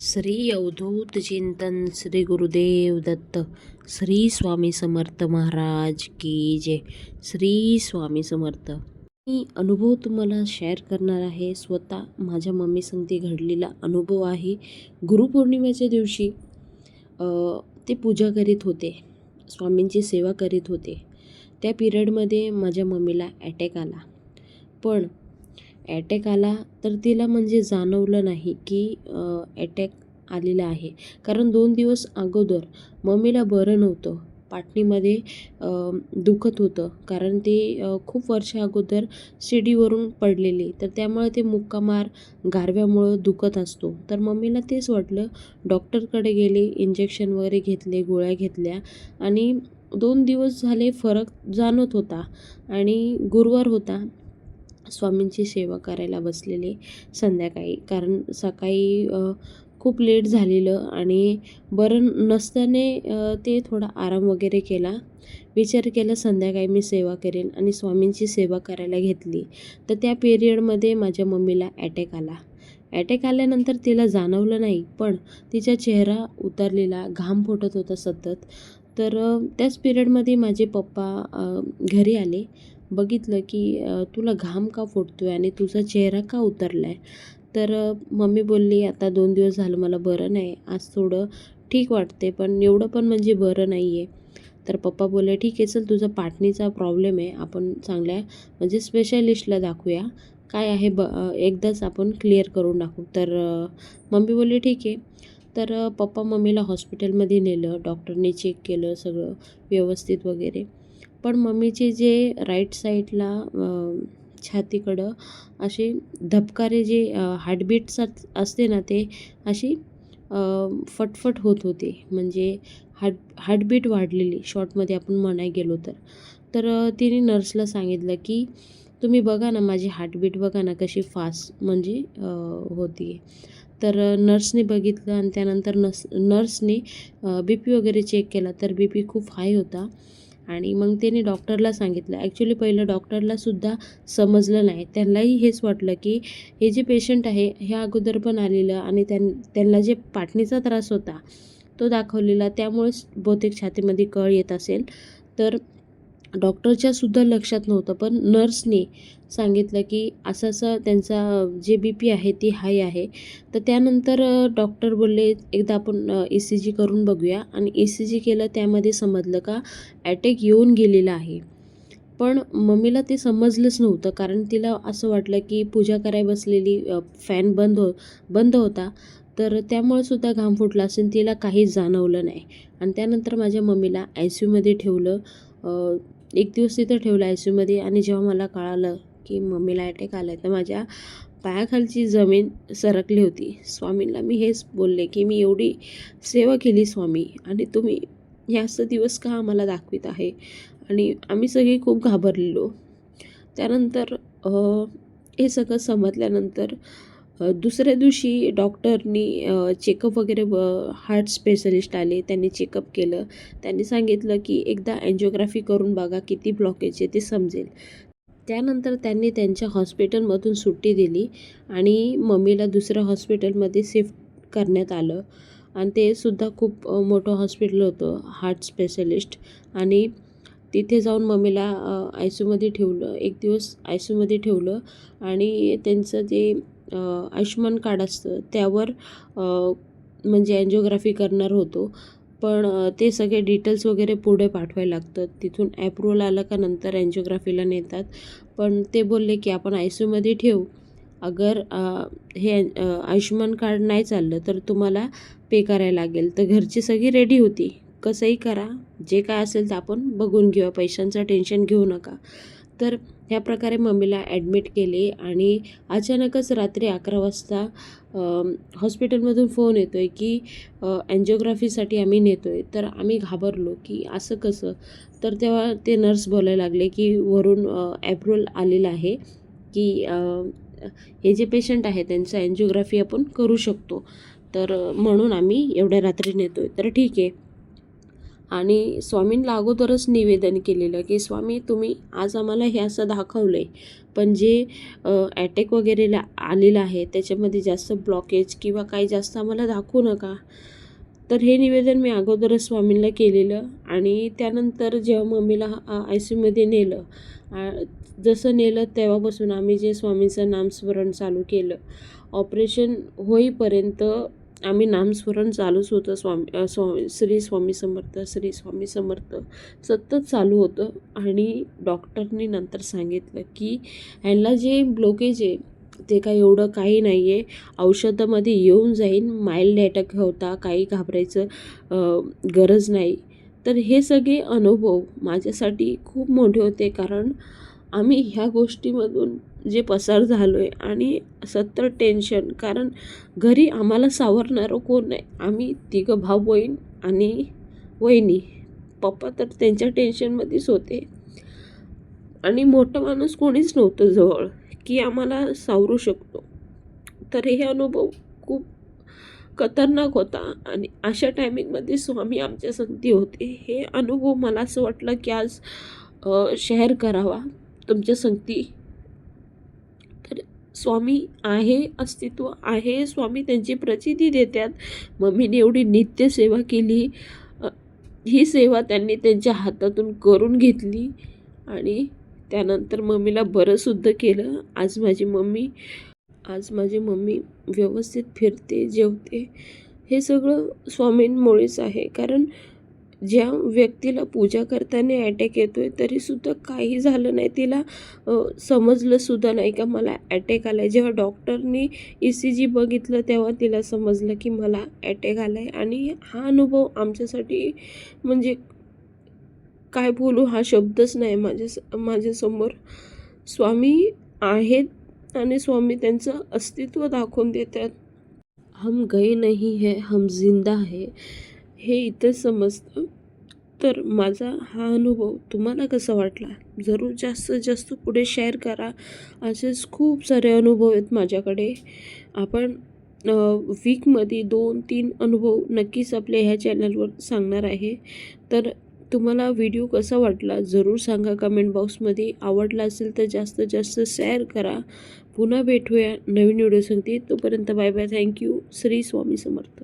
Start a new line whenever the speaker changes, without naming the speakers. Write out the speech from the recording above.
श्री अवधूत चिंतन श्री गुरुदेव दत्त श्री स्वामी समर्थ महाराज की जय. श्री स्वामी समर्थ. मी अनुभव तुम्हाला शेअर करणार आहे. स्वतः माझ्या मम्मी संगती घडलेला अनुभव आहे. गुरुपौर्णिमेच्या दिवशी ते पूजा करीत होते. स्वामींची सेवा करीत होते. त्या पिरियडमध्ये माझ्या मम्मीला अटॅक आला. पण ॲटॅक आला तर तिला म्हणजे जाणवलं नाही की ॲटॅक आलेला आहे. कारण दोन दिवस अगोदर मम्मीला बरं नव्हतं. पाटणीमध्ये दुखत होतं. कारण ते खूप वर्ष अगोदर शिडीवरून पडलेले. तर त्यामुळे ते मुक्कामार गारव्यामुळं दुखत असतो. तर मम्मीला तेच वाटलं. डॉक्टरकडे गेले इंजेक्शन वगैरे घेतले गोळ्या घेतल्या आणि दोन दिवस झाले फरक जाणवत होता आणि गुरुवार होता. स्वामींची सेवा करायला बसलेले संध्याकाळी. कारण सकाळी खूप लेट झालेलं आणि बरं नसताने ते थोडा आराम वगैरे केला. विचार केला संध्याकाळी मी सेवा करेन. आणि स्वामींची सेवा करायला घेतली. तर त्या पिरियडमध्ये माझ्या मम्मीला अटॅक आला. अटॅक आल्यानंतर तिला जाणवलं नाही पण तिचा चेहरा उतरलेला घाम फुटत होता सतत. तर त्याच पिरियडमध्ये माझे पप्पा घरी आले. बघितलं की तुला घाम का फुटतोय आणि तुझा चेहरा का उतरला आहे तर मम्मी बोलली आता दोन दिवस झालं मला बरं नाही आज थोडं ठीक वाटते पण एवढं पण म्हणजे बरं नाही आहे तर पप्पा बोलले ठीक आहे चल तुझा पाटणीचा प्रॉब्लेम आहे आपण चांगल्या म्हणजे स्पेशलिस्टला दाखवूया. काय आहे ब एकदाच आपण क्लिअर करून टाकू. तर मम्मी बोलली ठीक आहे. तर पप्पा मम्मीला हॉस्पिटलमध्ये नेलं डॉक्टरने चेक केलं सगळं व्यवस्थित वगैरे. पण मम्मीचे जे राईट साईडला छातीकडं असे धबकारे जे हार्टबीट्स असते ना ते अशी फटफट होत होते. म्हणजे हार्ट हार्टबीट वाढलेली. शॉर्टमध्ये आपण म्हणाय गेलो तर. तर तिने नर्सला सांगितलं की तुम्ही बघा ना माझी हार्टबीट बघा ना कशी फास्ट म्हणजे होती तर नर्सने बघितलं आणि त्यानंतर नर्स नर्सने बी पी वगैरे चेक केला. तर बी पी खूप हाय होता. आणि मग त्याने डॉक्टरला सांगितलं. ॲक्च्युली पहिलं डॉक्टरलासुद्धा समजलं नाही. त्यांनाही हेच वाटलं की हे जे पेशंट आहे हे अगोदर पण आलेलं आणि त्यां त्यांना जे पाटणीचा त्रास होता तो दाखवलेला त्यामुळेच बहुतेक छातीमध्ये कळ येत असेल. तर डॉक्टरच्यासुद्धा लक्षात नव्हतं पण नर्सने सांगितलं की असं असं त्यांचा जे बी पी आहे ती हाय आहे. तर त्यानंतर डॉक्टर बोलले एकदा आपण ई सी जी करून बघूया. आणि ई सी जी केलं त्यामध्ये समजलं का ॲटॅक येऊन गेलेला आहे. पण मम्मीला ते समजलंच नव्हतं कारण तिला असं वाटलं की पूजा कराय बसलेली फॅन बंद हो बंद होता. तर त्यामुळे सुद्धा घाम फुटला असेल तिला काहीच जाणवलं नाही. आणि त्यानंतर माझ्या मम्मीला आय सी यूमध्ये ठेवलं. एक दिवस तिथं ठेवलं आय सी यूमध्ये आणि जेव्हा मला कळालं की मम्मीला अटॅक आला आहे तर माझ्या पायाखालची जमीन सरकली होती. स्वामींना मी हेच बोलले की मी एवढी सेवा केली स्वामी आणि तुम्ही हे असं दिवस का आम्हाला दाखवित आहे? आणि आम्ही सगळे खूप घाबरलेलो. त्यानंतर हे सगळं समजल्यानंतर दुसऱ्या दिवशी डॉक्टरनी चेकअप वगैरे हार्ट स्पेशलिस्ट आले त्यांनी चेकअप केलं. त्यांनी सांगितलं की एकदा अँजिओग्राफी करून बघा किती ब्लॉकेज आहे ते समजेल. त्यानंतर त्यांनी त्यांच्या हॉस्पिटलमधून सुट्टी दिली आणि मम्मीला दुसऱ्या हॉस्पिटलमध्ये शिफ्ट करण्यात आलं. आणि ते सुद्धा खूप मोठं हॉस्पिटल होतं हार्ट स्पेशलिस्ट. आणि तिथे जाऊन मम्मीला आय सीमध्ये ठेवलं एक दिवस आय सीमध्ये ठेवलं. आणि त्यांचं जे आयुष्यमान कार्ड असतं त्यावर म्हणजे अँजिओग्राफी करणार होतो. पण ते सगळे डिटेल्स वगैरे पुढे पाठवायला लागतं तिथून ॲप्रुव्हल आलं का नंतर अँजिओग्राफीला नेतात. पण ते बोलले की आपण आय सी यूमध्ये ठेवू. अगर हे आयुष्मान आयुष्यमान कार्ड नाही चाललं तर तुम्हाला पे करायला लागेल. तर घरची सगळी रेडी होती. कसंही करा. जे काय असेल तर आपण बघून घेऊया. पैशांचं टेन्शन घेऊ नका. तर ह्या प्रकारे मम्मीला ॲडमिट केले आणि अचानकच रात्री अकरा वाजता हॉस्पिटलमधून फोन येतो आहे की अँजिओग्राफीसाठी आम्ही नेतो आहे तर आम्ही घाबरलो की असं कसं? तर तेव्हा ते नर्स बोलायला लागले की वरून ॲप्रुव्हल आलेलं आहे की हे जे पेशंट आहे त्यांचं अँजिओग्राफी आपण करू शकतो. तर म्हणून आम्ही एवढ्या रात्री नेतो आहे तर ठीक आहे. आणि स्वामींना अगोदरच निवेदन केलेलं की स्वामी तुम्ही आज आम्हाला हे असं दाखवलं आहे पण जे ॲटॅक वगैरेला आलेलं आहे त्याच्यामध्ये जास्त ब्लॉकेज किंवा काही जास्त आम्हाला दाखवू नका. तर हे निवेदन मी अगोदरच स्वामींना केलेलं आणि त्यानंतर जेव्हा मम्मीला आय सी यूमध्ये नेलं जसं नेलं तेव्हापासून आम्ही जे स्वामींचं नामस्मरण चालू केलं. ऑपरेशन होईपर्यंत आम्ही नामस्मरण चालूच होतं स्वामी स्वामी श्री स्वामी समर्थ श्री स्वामी समर्थ. सतत चालू होतं आणि डॉक्टरनी नंतर सांगितलं की ह्यांना जे ब्लॉकेज आहे ते काय एवढं काही नाही आहे औषधामध्ये येऊन जाईन माइल्ड अटॅक होता काही घाबरायचं गरज नाही. तर हे सगळे अनुभव माझ्यासाठी खूप मोठे होते कारण आम्ही ह्या गोष्टीमधून जे पसार झालो आहे आणि सतत टेन्शन कारण घरी आम्हाला सावरणारं कोण नाही. आम्ही तिघं भाऊ बहीण आणि वहिनी. पप्पा तर त्यांच्या टेन्शनमध्येच होते. आणि मोठं माणूस कोणीच नव्हतं जवळ की आम्हाला सावरू शकतो. तर हे अनुभव खूप खतरनाक होता आणि अशा टायमिंगमध्ये स्वामी आमच्या संगती होते. हे अनुभव मला असं वाटलं की आज शेअर करावा. तुमच्या संगती. तर स्वामी आहे अस्तित्व आहे. स्वामी त्यांची प्रचिती देतात. मम्मीने एवढी नित्यसेवा केली. ही सेवा त्यांनी त्यांच्या हातातून करून घेतली. आणि त्यानंतर मम्मीला बरंसुद्धा केलं. आज माझी मम्मी आज माझी मम्मी व्यवस्थित फिरते जेवते. हे सगळं स्वामींमुळेच आहे. कारण ज्या व्यक्तीला पूजा करताना अटॅक येतो आहे तरीसुद्धा काही झालं नाही. तिला समजलंसुद्धा नाही का मला अटॅक आला आहे जेव्हा डॉक्टरनी ई सी जी बघितलं तेव्हा तिला समजलं की मला अटॅक आला आहे आणि हा अनुभव आमच्यासाठी म्हणजे काय बोलू हा शब्दच नाही माझ्या माझ्यासमोर स्वामी आहेत आणि स्वामी त्यांचं अस्तित्व दाखवून देतात. हम गए नहीं है हम जिंदा है. हे इथे समजतं? तर माझा हा अनुभव तुम्हाला कसा वाटला? जरूर जास्तीत जास्त पुढे शेअर करा. असेच खूप सारे अनुभव आहेत माझ्याकडे. आपण वीकमध्ये दोन तीन अनुभव नक्कीच आपल्या ह्या चॅनलवर सांगणार आहे. तर तुम्हाला व्हिडिओ कसा वाटला? जरूर सांगा कमेंट बॉक्समध्ये आवडला असेल तर जास्तीत जास्त शेअर करा. पुन्हा भेटूया नवीन व्हिडिओ सांगते तोपर्यंत bye bye thank you Shri Swami Samarth.